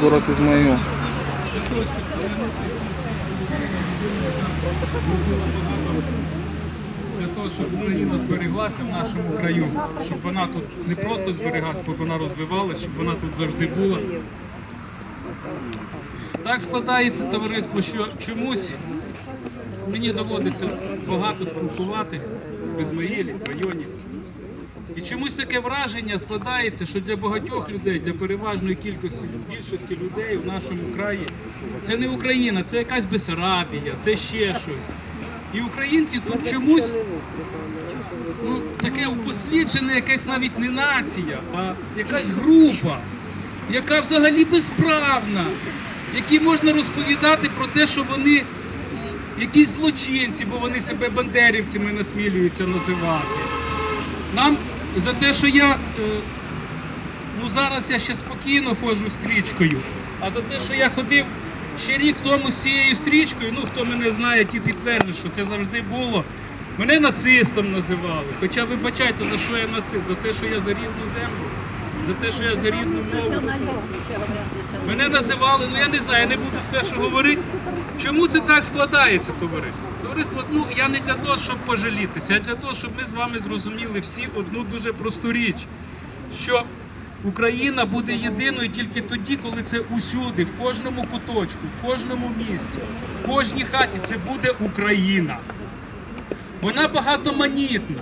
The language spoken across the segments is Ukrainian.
з моєю. для того, щоб Україна збереглася в нашому краю, щоб вона тут не просто збереглася, щоб вона розвивалася, щоб вона тут завжди була. Так складається товариство, що чомусь мені доводиться багато спілкуватись в Ізмаїлі, в районі. І чомусь таке враження складається, що для багатьох людей, для переважної кількості більшості людей в нашому краї це не Україна, це якась Бесарабія, це ще щось. І українці тут чомусь ну, таке упосліджене, якась навіть не нація, а якась група, яка взагалі безправна, які можна розповідати про те, що вони якісь злочинці, бо вони себе бандерівцями насмілюються називати. Нам за те, що я, е, ну зараз я ще спокійно ходжу стрічкою, а за те, що я ходив ще рік тому з цією стрічкою, ну хто мене знає, ті підтверджують, що це завжди було. Мене нацистом називали. Хоча вибачайте, за що я нацист? За те, що я за рівну землю, за те, що я за рідну мову. Мене називали, ну я не знаю, я не буду все, що говорити. Чому це так складається, товариство? Товариство, ну я не для того, щоб пожалітися, а для того, щоб ми з вами зрозуміли всі одну дуже просту річ, що Україна буде єдиною тільки тоді, коли це усюди, в кожному куточку, в кожному місті, в кожній хаті це буде Україна. Вона багатоманітна.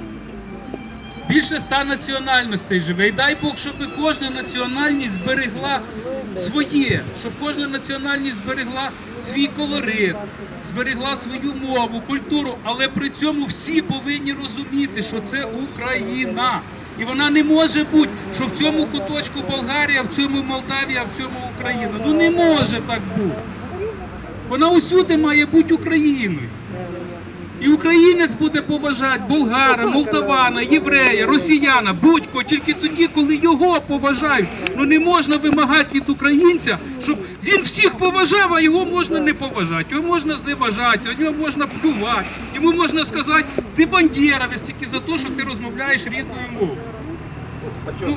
Більше ста національностей живе. І дай Бог, щоб кожна національність зберегла своє, щоб кожна національність зберегла свій колорит, зберегла свою мову, культуру, але при цьому всі повинні розуміти, що це Україна. І вона не може бути, що в цьому куточку Болгарія, в цьому Молдавія, в цьому Україна. Ну не може так бути. Вона усюди має бути Україною. І українець буде поважати болгара, молдавана, єврея, росіяна, будь-кого, тільки тоді, коли його поважають. Ну не можна вимагати від українця, щоб він всіх поважав, а його можна не поважати, його можна зневажати, а його можна плювати. Йому можна сказати, ти бандєровець тільки за те, що ти розмовляєш рідною мовою. Ну,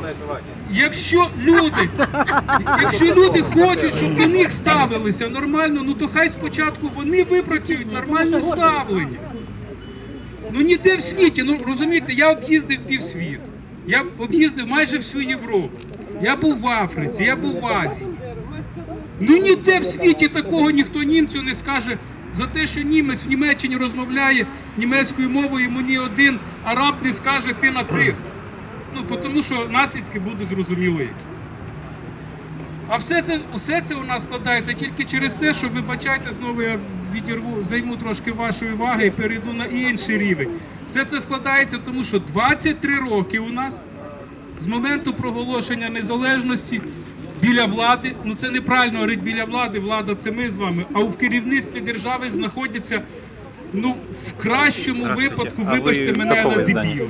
Якщо люди, якщо люди хочуть, щоб до них ставилися нормально, ну то хай спочатку вони випрацюють нормальне ставлення. Ну ніде в світі, ну розумієте, я об'їздив півсвіт. Я об'їздив майже всю Європу. Я був в Африці, я був в Азії. Ну ніде в світі такого ніхто німцю не скаже за те, що німець в Німеччині розмовляє німецькою мовою, йому ні один араб не скаже ти нацист. Ну, тому що наслідки будуть зрозуміло які. А все це, усе це у нас складається тільки через те, що вибачайте, знову я відірву, займу трошки вашої уваги і перейду на інший рівень. Все це складається тому, що 23 роки у нас з моменту проголошення незалежності біля влади, ну це неправильно говорити біля влади, влада це ми з вами, а в керівництві держави знаходяться, ну, в кращому випадку, вибачте мене на дебіл.